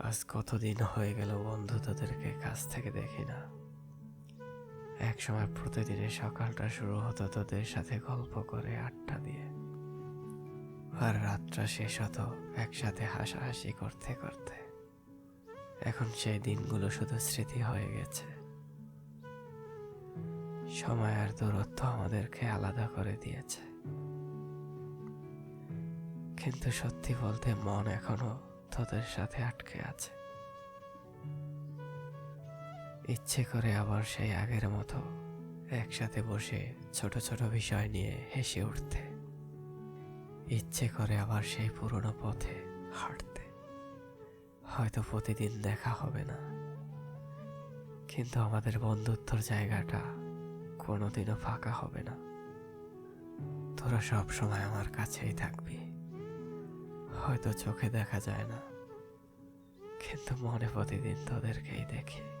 আজ কতদিন হয়ে গেল বন্ধু তোদেরকে কাছ থেকে দেখি না। এক সময় প্রতিদিনের সকালটা শুরু হতো তোদের সাথে গল্প করে, আড্ডা দিয়ে। আর রাতটা শেষ হতো একসাথে হাসাহাসি করতে করতে। এখন সেই দিনগুলো শুধু স্মৃতি হয়ে গেছে। সময় আর দূরত্ব আমাদেরকে আলাদা করে দিয়েছে। কিন্তু সত্যি বলতে মন এখনও তোদের সাথে আটকে আছে। ইচ্ছে করে আবার সেই আগের মতো একসাথে বসে ছোট ছোট বিষয় নিয়ে হেসে উঠতে। ইচ্ছে করে আবার সেই পুরনো পথে হাঁটতে। হয়তো প্রতিদিন দেখা হবে না। কিন্তু আমাদের বন্ধুত্বর জায়গাটা কোনোদিনও ফাঁকা হবে না। তোরা সব সময় আমার কাছেই থাকবি। হয়তো চোখে দেখা যায় না। কিন্তু মনে প্রতিদিন তোদেরকেই দেখি।